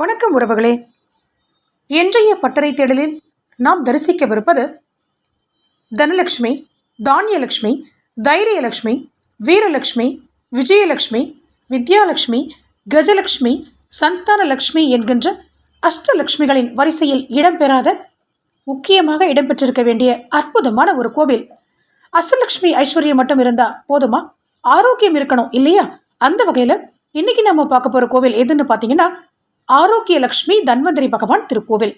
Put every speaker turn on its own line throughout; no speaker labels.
வணக்கம் உறவுகளே இன்றைய பட்டறை தேடலில் நாம் தரிசிக்கவிருப்பது தனலட்சுமி தானியலட்சுமி தைரியலட்சுமி வீரலட்சுமி விஜயலட்சுமி வித்யாலட்சுமி கஜலட்சுமி சந்தானலட்சுமி என்கின்ற அஷ்டலட்சுமிகளின் வரிசையில் இடம்பெறாத முக்கியமாக இடம்பெற்றிருக்க வேண்டிய அற்புதமான ஒரு கோவில் அஷ்டலட்சுமி ஐஸ்வர்யம் மட்டும் இருந்தால் போதுமா ஆரோக்கியம் இருக்கணும் இல்லையா அந்த வகையில் இன்னைக்கு நம்ம பார்க்க போகிற கோவில் எதுன்னு பார்த்தீங்கன்னா ஆரோக்கிய லக்ஷ்மி தன்வந்திரி பகவான் திருக்கோவில்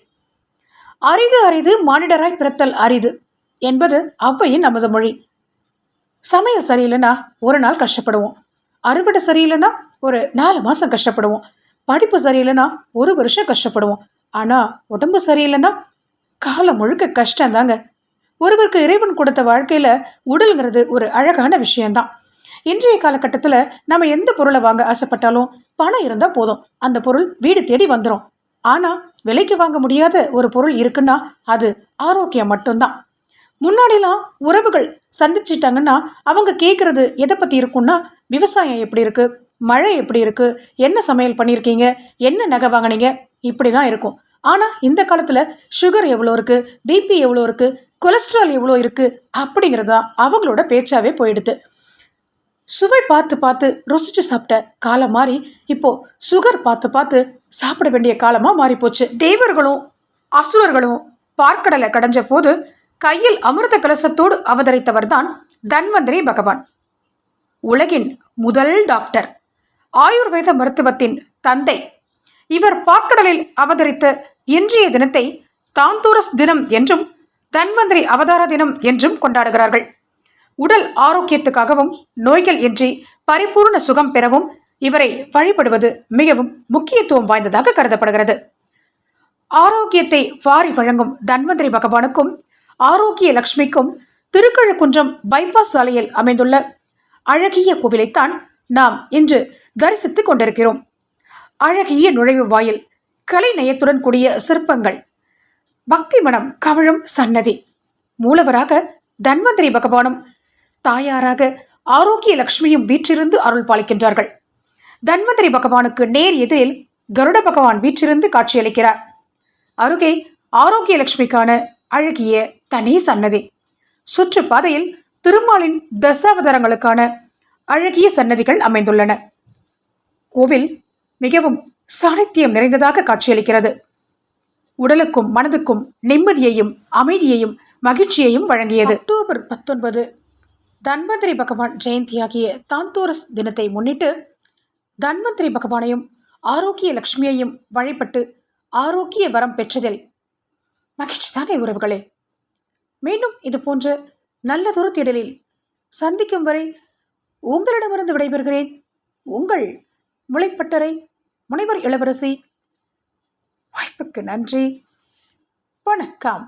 அரிது அரிது மானிடராய் பிறத்தல் அரிது என்பது அவ்வையின் நமது மொழி சமயம் சரியில்லைன்னா ஒரு நாள் கஷ்டப்படுவோம் அறுவடை சரியில்லைன்னா ஒரு நாலு மாதம் கஷ்டப்படுவோம் படிப்பு சரியில்லைன்னா ஒரு வருஷம் கஷ்டப்படுவோம் ஆனால் உடம்பு சரியில்லைன்னா காலம் முழுக்க கஷ்டம் தாங்க ஒருவருக்கு இறைவன் கொடுத்த வாழ்க்கையில் உடல்ங்கிறது ஒரு அழகான விஷயம்தான் இன்றைய காலகட்டத்தில் நம்ம எந்த பொருளை வாங்க ஆசைப்பட்டாலும் பணம் இருந்தால் போதும் அந்த பொருள் வீடு தேடி வந்துடும் ஆனால் விலைக்கு வாங்க முடியாத ஒரு பொருள் இருக்குன்னா அது ஆரோக்கியம் மட்டும்தான் முன்னாடிலாம் உறவுகள் சந்திச்சிட்டாங்கன்னா அவங்க கேட்குறது எதை பற்றி இருக்குன்னா விவசாயம் எப்படி இருக்குது மழை எப்படி இருக்குது என்ன சமையல் பண்ணியிருக்கீங்க என்ன நகை வாங்கினீங்க இப்படி தான் இருக்கும் ஆனால் இந்த காலத்தில் சுகர் எவ்வளோ இருக்குது பிபி எவ்வளோ இருக்குது கொலஸ்ட்ரால் எவ்வளோ இருக்குது அப்படிங்கிறது தான் அவங்களோட பேச்சாவே போயிடுது சுவை பார்த்து பார்த்து ருசிச்சு சாப்பிட்ட காலம் மாறி இப்போ சுகர் பார்த்து பார்த்து சாப்பிட வேண்டிய காலமாக மாறிப்போச்சு தேவர்களும் அசுரர்களும் பார்க்கடலை கடைஞ்ச போது கையில் அமிர்த கலசத்தோடு அவதரித்தவர் தான் தன்வந்திரி பகவான் உலகின் முதல் டாக்டர் ஆயுர்வேத மருத்துவத்தின் தந்தை இவர் பார்க்கடலில் அவதரித்த இன்றைய தினத்தை தாந்தூரஸ் தினம் என்றும் தன்வந்திரி அவதார தினம் என்றும் கொண்டாடுகிறார்கள் உடல் ஆரோக்கியத்துக்காகவும் நோய்கள் இன்றி பரிபூர்ண சுகம் பெறவும் இவரை வழிபடுவது மிகவும் முக்கியத்துவம் வாய்ந்ததாக கருதப்படுகிறது ஆரோக்கியத்தை வாரி வழங்கும் தன்வந்திரி பகவானுக்கும் ஆரோக்கிய லட்சுமிக்கும் திருக்கழுக்குன்றம் பைபாஸ் சாலையில் அமைந்துள்ள அழகிய கோவிலைத்தான் நாம் இன்று தரிசித்துக் கொண்டிருக்கிறோம் அழகிய நுழைவு வாயில் கலை நயத்துடன் கூடிய சிற்பங்கள் பக்தி மனம் கவழும் சன்னதி மூலவராக தன்வந்திரி பகவானும் தாயாராக ஆரோக்கிய லட்சுமியும் வீற்றிருந்து அருள் பாலிக்கின்றார்கள் தன்வந்திரி பகவானுக்கு நேர் எதிரில் கருட பகவான் வீற்றிருந்து காட்சியளிக்கிறார் அருகே ஆரோக்கிய லட்சுமிக்கான அழகிய தனி சன்னதி சுற்றுப்பாதையில் திருமாலின் தசாவதாரங்களுக்கான அழகிய சன்னதிகள் அமைந்துள்ளன கோவில் மிகவும் சாணித்தியம் நிறைந்ததாக காட்சியளிக்கிறது உடலுக்கும் மனதுக்கும் நிம்மதியையும் அமைதியையும் மகிழ்ச்சியையும் வழங்கியது அக்டோபர் பத்தொன்பது தன்வந்திரி பகவான் ஜெயந்தி ஆகிய தாந்தோரஸ் தினத்தை முன்னிட்டு தன்வந்திரி பகவானையும் ஆரோக்கிய லக்ஷ்மியையும் வழிபட்டு ஆரோக்கிய வரம் பெற்றதில் மகிழ்ச்சி தானே உறவுகளே மீண்டும் இது போன்ற நல்லதொரு திடலில் சந்திக்கும் வரை உங்களிடமிருந்து விடைபெறுகிறேன் உங்கள் முளைப்பட்டறை முனைவர் இளவரசி வாய்ப்புக்கு நன்றி வணக்கம்